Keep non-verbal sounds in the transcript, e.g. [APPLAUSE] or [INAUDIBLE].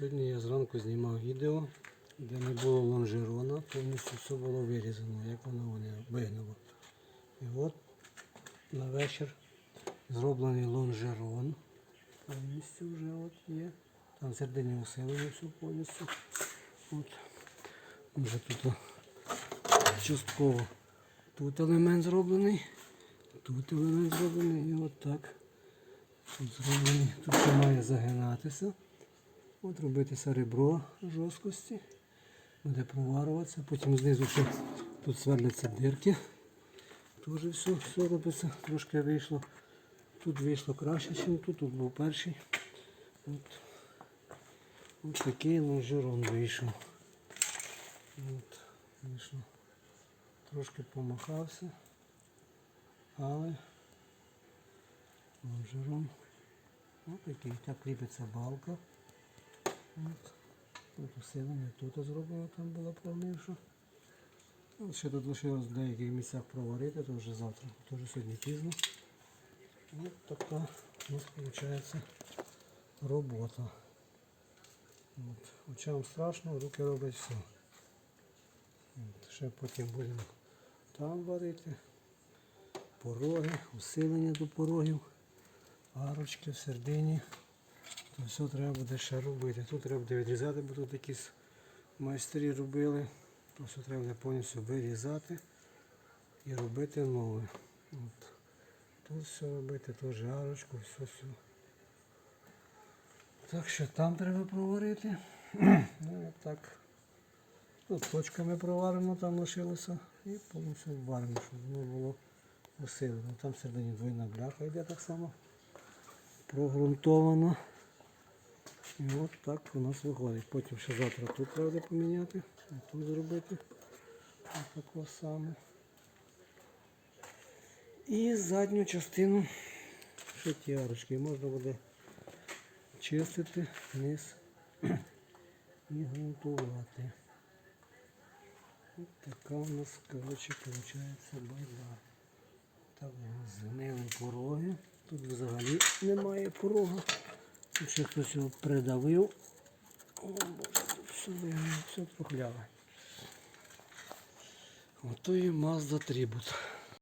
Сьогодні я зранку знімав відео, де не було лонжерона, повністю все було вирізано, як воно вигнуло. І от на вечір зроблений лонжерон. Повністю вже от є. Там всередині усилено все повністю. От. Вже тут частково тут елемент зроблений, тут елемент зроблений і от так. Тут зроблений. Тут ще має загинатися. От робитися ребро жорсткості. Буде проварюватися. Потім знизу ще тут сверляться дирки. Теж все, все робиться, трошки вийшло. Тут вийшло краще, ніж тут, тут був перший. От, от такий лонжерон вийшов. От, вийшло. Трошки помахався, але лонжерон. Ось такий, так ліпиться балка. От. Тут зробили, там була повніша. Ще тут лишилось в деяких місцях проварити, то вже завтра, то вже сьогодні пізно. Ось така у нас виходить робота. От. Очам страшно, руки роблять все. От. Ще потім будемо там варити. Пороги, усилення до порогів, арочки в середині. Все треба буде ще робити. Тут треба буде відрізати, бо тут якісь майстрі робили. То все треба буде повністю вирізати і робити нове. От. Тут все робити, теж арочку, все все. Так що там треба проварити. [CLEARS THROAT] ну так. Тут точками проваримо, там лишилося. І повністю варимо, щоб воно було усилено. Там всередині двойна бляха йде так само. Прогрунтовано. І от так у нас виходить. Потім ще завтра тут треба поміняти, а тут зробити. Тако саме. І задню частину арочки можна буде чистити низ і грунтувати. Ось така у нас, коротше, виходить байда. Так, змили пороги. Тут взагалі немає порога. Ще хтось його придавив. О, боже, все все. Ото і Mazda Tribute.